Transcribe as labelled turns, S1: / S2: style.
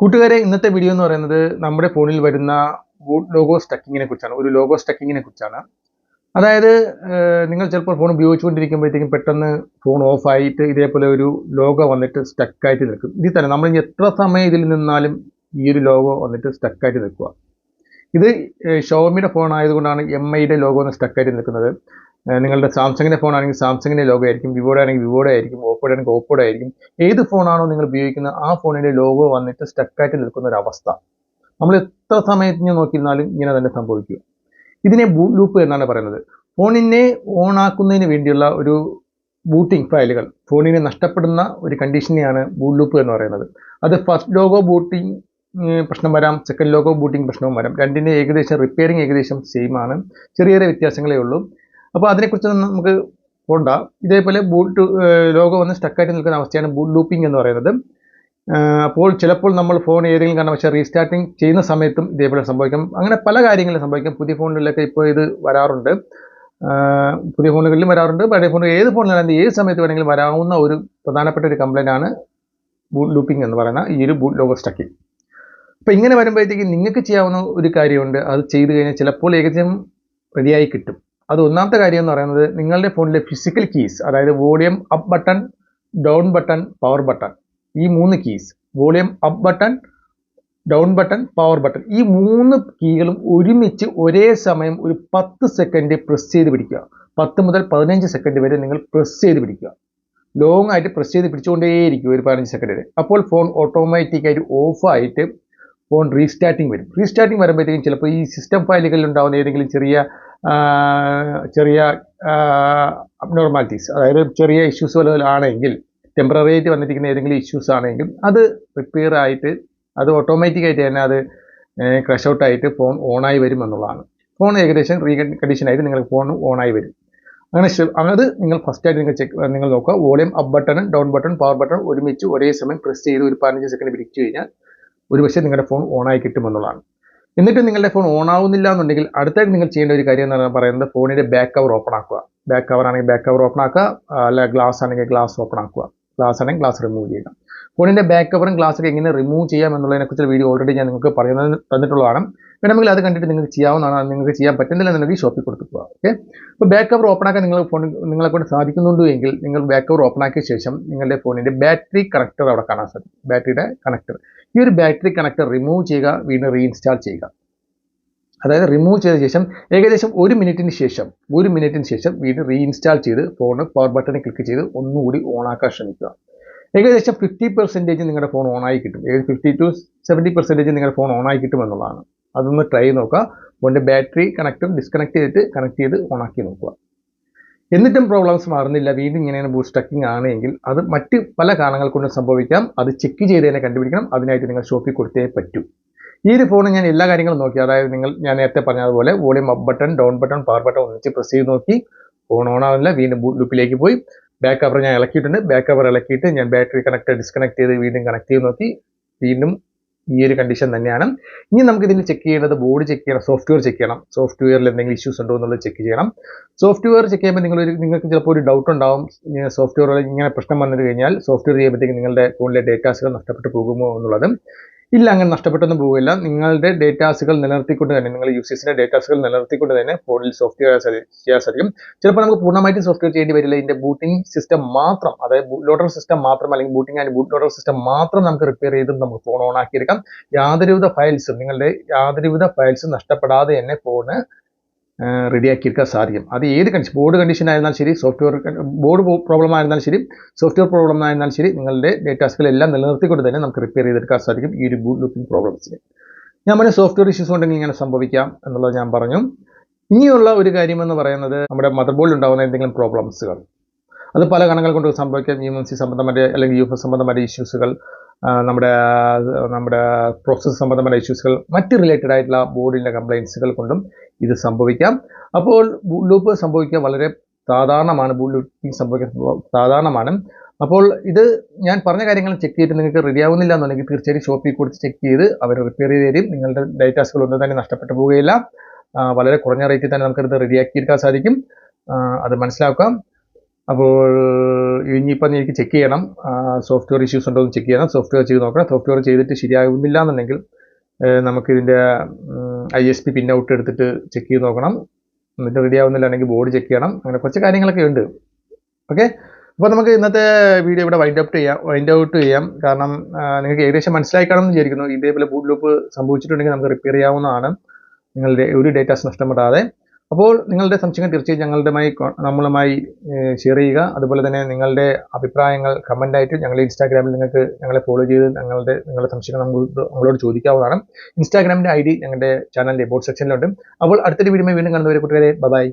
S1: കൂട്ടുകാരെ ഇന്നത്തെ വീഡിയോ എന്ന് പറയുന്നത് നമ്മുടെ ഫോണിൽ വരുന്ന ലോഗോ സ്റ്റക്കിങ്ങിനെ കുറിച്ചാണ്. ഒരു ലോഗോ സ്റ്റക്കിങ്ങിനെ കുറിച്ചാണ്. അതായത് നിങ്ങൾ ചിലപ്പോൾ ഫോൺ ഉപയോഗിച്ചുകൊണ്ടിരിക്കുമ്പോഴത്തേക്കും പെട്ടെന്ന് ഫോൺ ഓഫ് ആയിട്ട് ഇതേപോലെ ഒരു ലോഗോ വന്നിട്ട് സ്റ്റക്കായിട്ട് നിൽക്കും. ഇതിൽ തന്നെ നമ്മൾ എത്ര സമയം ഇതിൽ നിന്നാലും ഈ ഒരു ലോഗോ വന്നിട്ട് സ്റ്റക്കായിട്ട് നിൽക്കുക. ഇത് ഷോമിയുടെ ഫോൺ ആയതുകൊണ്ടാണ് എം ഐയുടെ ലോഗോ ഒന്ന് സ്റ്റക്കായിട്ട് നിൽക്കുന്നത്. നിങ്ങളുടെ സാംസങ്ങിന്റെ ഫോൺ ആണെങ്കിൽ സാംസങ്ങിന്റെ ലോഗോ ആയിരിക്കും വിവോയുടെ ആണെങ്കിൽ വിവോയുടെ ആയിരിക്കും ഓപ്പോയുടെ ആണെങ്കിൽ ഓപ്പോയുടെ ആയിരിക്കും. ഏത് ഫോണാണോ നിങ്ങൾ ഉപയോഗിക്കുന്നത് ആ ഫോണിന്റെ ലോഗോ വന്നിട്ട് സ്റ്റക്കായിട്ട് നിൽക്കുന്ന ഒരു അവസ്ഥ. നമ്മൾ എത്ര സമയത്തിന് നോക്കിയിരുന്നാലും ഇങ്ങനെ തന്നെ സംഭവിക്കും. ഇതിനെ ബൂട്ട് ലൂപ്പ് എന്നാണ് പറയുന്നത്. ഫോണിനെ ഓൺ ആക്കുന്നതിന് വേണ്ടിയുള്ള ഒരു ബൂട്ടിംഗ് ഫയലുകൾ ഫോണിനെ നഷ്ടപ്പെടുന്ന ഒരു കണ്ടീഷനെയാണ് ബൂട്ട് ലൂപ്പ് എന്ന് പറയുന്നത്. അത് ഫസ്റ്റ് ലോഗോ ബൂട്ടിംഗ് പ്രശ്നം വരാം സെക്കൻഡ് ലോഗോ ബൂട്ടിംഗ് പ്രശ്നവും വരാം. രണ്ടിന്റെ ഏകദേശം റിപ്പയറിംഗ് ഏകദേശം സെയിം ആണ്. ചെറിയ ചെറിയ വ്യത്യാസങ്ങളേ ഉള്ളൂ. അപ്പോൾ അതിനെക്കുറിച്ച് നമുക്ക് പോണ്ട. ഇതേപോലെ ബൂട്ട് ലോഗോ വന്ന് സ്റ്റക്കായിട്ട് നിൽക്കുന്ന അവസ്ഥയാണ് ബൂട്ട് ലൂപ്പിംഗ് എന്ന് പറയുന്നത്. അപ്പോൾ ചിലപ്പോൾ നമ്മൾ ഫോൺ ഏതെങ്കിലും കാരണവശാൽ റീസ്റ്റാർട്ടിങ് ചെയ്യുന്ന സമയത്തും ഇതേപോലെ സംഭവിക്കാം. അങ്ങനെ പല കാര്യങ്ങളും സംഭവിക്കാം. പുതിയ ഫോണുകളിലൊക്കെ ഇപ്പോൾ ഇത് വരാറുണ്ട്. പുതിയ ഫോണുകളിലും വരാറുണ്ട്. പഴയ ഫോണുകൾ ഏത് ഫോണിലാണ് ഏത് സമയത്ത് വേണമെങ്കിലും വരാവുന്ന ഒരു പ്രധാനപ്പെട്ട ഒരു കംപ്ലൈന്റ് ആണ് ബൂട്ട് ലൂപ്പിംഗ് എന്ന് പറയുന്ന ഈ ഒരു ബൂട്ട് ലോഗോ സ്റ്റക്കിംഗ് അപ്പോൾ ഇങ്ങനെ വരുമ്പോഴത്തേക്ക് നിങ്ങൾക്ക് ചെയ്യാവുന്ന ഒരു കാര്യമുണ്ട്. അത് ചെയ്തു കഴിഞ്ഞാൽ ചിലപ്പോൾ ഏകദേശം റെഡിയായി കിട്ടും. അത് ഒന്നാമത്തെ കാര്യം എന്ന് പറയുന്നത് നിങ്ങളുടെ ഫോണിലെ ഫിസിക്കൽ കീസ് അതായത് volume up button down button power button ഈ മൂന്ന് keys volume up button down button power button ഈ മൂന്ന് കീകളും ഒരുമിച്ച് ഒരേ സമയം ഒരു പത്ത് സെക്കൻഡ് പ്രസ് ചെയ്ത് പിടിക്കുക. പത്ത് മുതൽ പതിനഞ്ച് സെക്കൻഡ് വരെ നിങ്ങൾ പ്രസ് ചെയ്ത് പിടിക്കുക. ലോങ് ആയിട്ട് പ്രസ് ചെയ്ത് പിടിച്ചുകൊണ്ടേയിരിക്കും ഒരു പതിനഞ്ച് സെക്കൻഡ് വരെ. അപ്പോൾ ഫോൺ ഓട്ടോമാറ്റിക്കായിട്ട് ഓഫായിട്ട് ഫോൺ റീസ്റ്റാർട്ടിങ് വരും. റീസ്റ്റാർട്ടിങ് വരുമ്പോഴത്തേക്കും ചിലപ്പോൾ ഈ സിസ്റ്റം ഫയലുകളിൽ ഉണ്ടാകുന്ന ഏതെങ്കിലും ചെറിയ ചെറിയ അബ്നോർമാലിറ്റീസ് അതായത് ചെറിയ ഇഷ്യൂസ് വല്ലതും ആണെങ്കിൽ ടെമ്പററി ആയിട്ട് വന്നിരിക്കുന്ന ഏതെങ്കിലും ഇഷ്യൂസ് ആണെങ്കിൽ അത് റിപ്പയർ ആയിട്ട് അത് ഓട്ടോമാറ്റിക്കായിട്ട് തന്നെ അത് ക്രഷ് ഔട്ട് ആയിട്ട് ഫോൺ ഓണായി വരും എന്നുള്ളതാണ്. ഫോൺ ഏകദേശം റീ കണ്ടീഷൻ ആയിട്ട് നിങ്ങൾക്ക് ഫോൺ ഓണായി വരും. അങ്ങനെ അങ്ങനെ നിങ്ങൾ ഫസ്റ്റ് ആയിട്ട് നിങ്ങൾ ചെക്ക് നിങ്ങൾ നോക്കുക. Volume up button down button power button ഒരുമിച്ച് ഒരേ സമയം പ്രസ് ചെയ്ത് ഒരു പതിനഞ്ച് സെക്കൻഡ് പിടിച്ചു കഴിഞ്ഞാൽ ഒരുപക്ഷെ നിങ്ങളുടെ ഫോൺ ഓണായി കിട്ടുമെന്നുള്ളതാണ്. എന്നിട്ട് നിങ്ങളുടെ ഫോൺ ഓൺ ആവുന്നില്ല എന്നുണ്ടെങ്കിൽ അടുത്തായിട്ട് നിങ്ങൾ ചെയ്യേണ്ട ഒരു കാര്യം എന്ന് പറയുന്നത് ഫോണിന്റെ ബാക്ക് കവർ ഓപ്പൺ ആക്കുക. ബാക്ക് കവർ ആണെങ്കിൽ ബാക്ക് കവർ ഓപ്പൺ ആക്കുക. അല്ല ഗ്ലാസ് ആണെങ്കിൽ ഗ്ലാസ് ഓപ്പൺ ആക്കുക. ഗ്ലാസ് ആണെങ്കിൽ ഗ്ലാസ് റിമൂവ് ചെയ്യുക. ഫോണിന്റെ ബാക്ക് കവറും ഗ്ലാസ് ഒക്കെ എങ്ങനെ റിമൂവ് ചെയ്യാം എന്നുള്ളതിനെ കുറിച്ച് വീഡിയോ ഓൾറെഡി ഞാൻ നിങ്ങൾക്ക് പറഞ്ഞു തന്നിട്ടുള്ളതാണ്. വേണമെങ്കിൽ അത് കണ്ടിട്ട് നിങ്ങൾക്ക് ചെയ്യാവുന്നതാണ്. അത് നിങ്ങൾക്ക് ചെയ്യാൻ പറ്റുന്നില്ല എന്നുണ്ടെങ്കിൽ ഷോപ്പിൽ കൊടുത്തു പോകാം ഓക്കെ അപ്പോൾ ബാക്ക് കവർ ഓപ്പൺ ആക്കാൻ നിങ്ങൾ ഫോൺ നിങ്ങളെ കൊണ്ട് സാധിക്കുന്നുണ്ടോ എങ്കിൽ നിങ്ങൾ ബാക്ക് കവർ ഓപ്പൺ ആക്കിയ ശേഷം നിങ്ങളുടെ ഫോണിന്റെ ബാറ്ററി കണക്ടർ അവിടെ കാണാൻ സാധിക്കും. ബാറ്ററിയുടെ കണക്ടർ ഈ ഒരു ബാറ്ററി കണക്ടർ റിമൂവ് ചെയ്യുക വീണ്ടും റീഇൻസ്റ്റാൾ ചെയ്യുക. അതായത് റിമൂവ് ചെയ്ത ശേഷം ഏകദേശം ഒരു മിനിറ്റിന് ശേഷം ഒരു മിനിറ്റിന് ശേഷം വീണ്ടും റീഇൻസ്റ്റാൾ ചെയ്ത് ഫോൺ പവർ ബട്ടണിൽ ക്ലിക്ക് ചെയ്ത് ഒന്നുകൂടി ഓണാക്കാൻ ശ്രമിക്കുക. ഏകദേശം ഫിഫ്റ്റി പെർസെന്റേജ് നിങ്ങളുടെ ഫോൺ ഓണായി കിട്ടും. ഏകദേശം ഫിഫ്റ്റി ടു സെവന്റി പെർസെന്റേജ് നിങ്ങളുടെ ഫോൺ ഓണായി കിട്ടും എന്നുള്ളതാണ്. അതൊന്ന് ട്രൈ നോക്കുക. ഫോണിന്റെ ബാറ്ററി കണക്റ്റും ഡിസ്കണക്ട് ചെയ്തിട്ട് കണക്ട് ചെയ്ത് ഓണാക്കി നോക്കുക. എന്നിട്ടും പ്രോബ്ലംസ് മാറുന്നില്ല. വീണ്ടും ഇങ്ങനെയാണ് ബൂസ്റ്റ് സ്റ്റക്കിംഗ് ആണെങ്കിൽ അത് മറ്റ് പല കാരണങ്ങൾ കൊണ്ട് സംഭവിക്കാം. അത് ചെക്ക് ചെയ്ത് തന്നെ കണ്ടുപിടിക്കണം. അതിനായിട്ട് നിങ്ങൾ ഷോപ്പിൽ കൊടുത്തേ പറ്റൂ. ഈ ഒരു ഫോണ് ഞാൻ എല്ലാ കാര്യങ്ങളും നോക്കി. അതായത് നിങ്ങൾ ഞാൻ നേരത്തെ പറഞ്ഞതുപോലെ volume up button down button power button ഒന്നിച്ച് പ്രസ് ചെയ്ത് നോക്കി. ഫോൺ ഓൺ ആവുന്നില്ല. വീണ്ടും ബൂട്ട് ലൂപ്പിലേക്ക് പോയി. ബാക്ക് കവർ ഞാൻ ഇളക്കിയിട്ടുണ്ട്. ബാക്ക് കവർ ഇളക്കിയിട്ട് ഞാൻ ബാറ്ററി കണക്ട് ഡിസ്കണക്ട് ചെയ്ത് വീണ്ടും കണക്ട് ചെയ്ത് നോക്കി. വീണ്ടും ഈ ഒരു കണ്ടീഷൻ തന്നെയാണ്. ഇനി നമുക്ക് ഇതിൽ ചെക്ക് ചെയ്യേണ്ടത് ബോർഡ് ചെക്ക് ചെയ്യണം സോഫ്റ്റ്വെയർ ചെക്ക് ചെയ്യണം. സോഫ്റ്റ്വെയറിൽ എന്തെങ്കിലും ഇഷ്യൂസ് ഉണ്ടോ എന്നുള്ളത് ചെക്ക് ചെയ്യണം. സോഫ്റ്റ്വെയർ ചെക്ക് ചെയ്യുമ്പോൾ നിങ്ങൾ നിങ്ങൾക്ക് ചിലപ്പോൾ ഒരു ഡൗട്ട് ഉണ്ടാവും. സോഫ്റ്റ്വെയർ ഇങ്ങനെ പ്രശ്നം വന്നു കഴിഞ്ഞാൽ സോഫ്റ്റ്വെയർ ചെയ്യുമ്പോഴത്തേക്ക് നിങ്ങളുടെ ഫോണിലെ ഡേറ്റാസുകൾ നഷ്ടപ്പെട്ടു പോകുമോ എന്നുള്ളത്. ഇല്ല അങ്ങനെ നഷ്ടപ്പെട്ടൊന്നും പോകില്ല നിങ്ങളുടെ ഡേറ്റാസുകൾ നിലനിർത്തിക്കൊണ്ട് തന്നെ നിങ്ങൾ യൂസേഴ്സിന്റെ ഡേറ്റാസുകൾ നിലനിർത്തിക്കൊണ്ട് തന്നെ ഫോണിൽ സോഫ്റ്റ്വെയർ ചെയ്യാൻ സാധിക്കും. ചിലപ്പോൾ നമുക്ക് പൂർണമായിട്ട് സോഫ്റ്റ്വെയർ ചെയ്യേണ്ടി വരില്ല. ഇതിന്റെ ബൂട്ടിംഗ് സിസ്റ്റം മാത്രം അതായത് ബൂട്ട് ലോഡർ സിസ്റ്റം മാത്രം അല്ലെങ്കിൽ booting and boot loader system മാത്രം നമുക്ക് റിപ്പയർ ചെയ്ത് നമുക്ക് ഫോൺ ഓൺ ആക്കിയെടുക്കാം. യാതൊരുവിധ ഫയൽസും നിങ്ങളുടെ യാതൊരുവിധ ഫയൽസും നഷ്ടപ്പെടാതെ തന്നെ ഫോണ് റെഡിയാക്കിയെടുക്കാൻ സാധിക്കും. അത് ഏത് കണ്ടീഷൻ ബോർഡ് കണ്ടീഷൻ ആയിരുന്നാലും ശരി സോഫ്റ്റ്വെയർ ബോർഡ് പ്രോബ്ലം ആയിരുന്നാലും ശരി സോഫ്റ്റ്വെയർ പ്രോബ്ലം ആയിരുന്നാലും ശരി നിങ്ങളുടെ ഡേറ്റാസുകളെല്ലാം നിലനിർത്തിക്കൊണ്ട് തന്നെ നമുക്ക് റിപ്പയർ ചെയ്തെടുക്കാൻ സാധിക്കും ഈ ഒരു ബൂട്ട് ലുക്കിംഗ് പ്രോബ്ലംസിന് ഞാൻ പറഞ്ഞ സോഫ്റ്റ്വെയർ ഇഷ്യൂസ് ഉണ്ടെങ്കിൽ ഇങ്ങനെ സംഭവിക്കാം എന്നുള്ളത് ഞാൻ പറഞ്ഞു. ഇനിയുള്ള ഒരു കാര്യം എന്ന് പറയുന്നത് നമ്മുടെ മദർ ബോർഡിൽ ഉണ്ടാകുന്ന എന്തെങ്കിലും പ്രോബ്ലംസുകൾ അത് പല കണങ്ങൾ കൊണ്ട് സംഭവിക്കാം. യു എം സി സംബന്ധമായ അല്ലെങ്കിൽ യു എഫ് സംബന്ധമായ ഇഷ്യൂസുകൾ നമ്മുടെ നമ്മുടെ പ്രോസസ്സ് സംബന്ധമായ ഇഷ്യൂസുകൾ മറ്റ് റിലേറ്റഡ് ആയിട്ടുള്ള ബോർഡിന്റെ കംപ്ലയിൻസുകൾ കൊണ്ടും ഇത് സംഭവിക്കാം. അപ്പോൾ ബൂട്ട് ലൂപ്പ് സംഭവിക്കുക വളരെ സാധാരണമാണ് ബൂട്ട് ലൂപ്പിംഗ് സംഭവിക്കാൻ സാധാരണമാണ്. അപ്പോൾ ഇത് ഞാൻ പറഞ്ഞ കാര്യങ്ങൾ ചെക്ക് ചെയ്തിട്ട് നിങ്ങൾക്ക് റെഡി ആവുന്നില്ല എന്നുണ്ടെങ്കിൽ തീർച്ചയായും ഷോപ്പിൽ കൊടുത്ത് ചെക്ക് ചെയ്ത് അവർ റിപ്പയർ ചെയ്ത് തരും. നിങ്ങളുടെ ഡേറ്റാസുകൾ ഒന്നും തന്നെ നഷ്ടപ്പെട്ടു പോവുകയില്ല. വളരെ കുറഞ്ഞ റേറ്റിൽ തന്നെ നമുക്കത് റെഡിയാക്കിയെടുക്കാൻ സാധിക്കും. അത് മനസ്സിലാക്കാം. അപ്പോൾ ഇനിയിപ്പം എനിക്ക് ചെക്ക് ചെയ്യണം. സോഫ്റ്റ്വെയർ ഇഷ്യൂസ് ഉണ്ടോ എന്ന് ചെക്ക് ചെയ്യണം. സോഫ്റ്റ്വെയർ ചെയ്ത് നോക്കണം. സോഫ്റ്റ്വെയർ ചെയ്തിട്ട് ശരിയാകുന്നില്ല എന്നുണ്ടെങ്കിൽ നമുക്കിതിന്റെ I S P pin out എടുത്തിട്ട് ചെക്ക് ചെയ്ത് നോക്കണം. എന്നിട്ട് റെഡി ആവുന്നില്ലാണെങ്കിൽ ബോർഡ് ചെക്ക് ചെയ്യണം. അങ്ങനെ കുറച്ച് കാര്യങ്ങളൊക്കെ ഉണ്ട്. ഓക്കെ അപ്പോൾ നമുക്ക് ഇന്നത്തെ വീഡിയോ ഇവിടെ വൈൻഡ് അപ്പ് ചെയ്യാം. വൈൻഡ് ഔട്ട് ചെയ്യാം. കാരണം നിങ്ങൾക്ക് ഏകദേശം മനസ്സിലായി കാണുമെന്ന് വിചാരിക്കുന്നു. ഇതേപോലെ ബൂട്ട് ലൂപ്പ് സംഭവിച്ചിട്ടുണ്ടെങ്കിൽ നമുക്ക് റിപ്പയർ ചെയ്യാവുന്നതാണ്. നിങ്ങളുടെ ഒരു ഡേറ്റാസ് നഷ്ടപ്പെടാതെ. അപ്പോൾ നിങ്ങളുടെ സംശയങ്ങൾ തീർച്ചയായും ഞങ്ങളുടെമായി നമ്മളുമായി ഷെയർ ചെയ്യുക. അതുപോലെ തന്നെ നിങ്ങളുടെ അഭിപ്രായങ്ങൾ കമന്റ് ആയിട്ട് ഞങ്ങളുടെ ഇൻസ്റ്റാഗ്രാമിൽ നിങ്ങൾക്ക് ഞങ്ങളെ ഫോളോ ചെയ്ത് ഞങ്ങളുടെ നിങ്ങളുടെ സംശയങ്ങൾ നമ്മളോട് ചോദിക്കാവുന്നതാണ്. ഇൻസ്റ്റാഗ്രാമിന്റെ ഐ ഡി ഞങ്ങളുടെ ചാനലിന്റെ ബോർഡ് സെക്ഷനിലുണ്ട് അപ്പോൾ അടുത്തൊരു വീഡിയോ വീണ്ടും കാണുന്നവരെ കൂട്ടുകാരെ ബൈ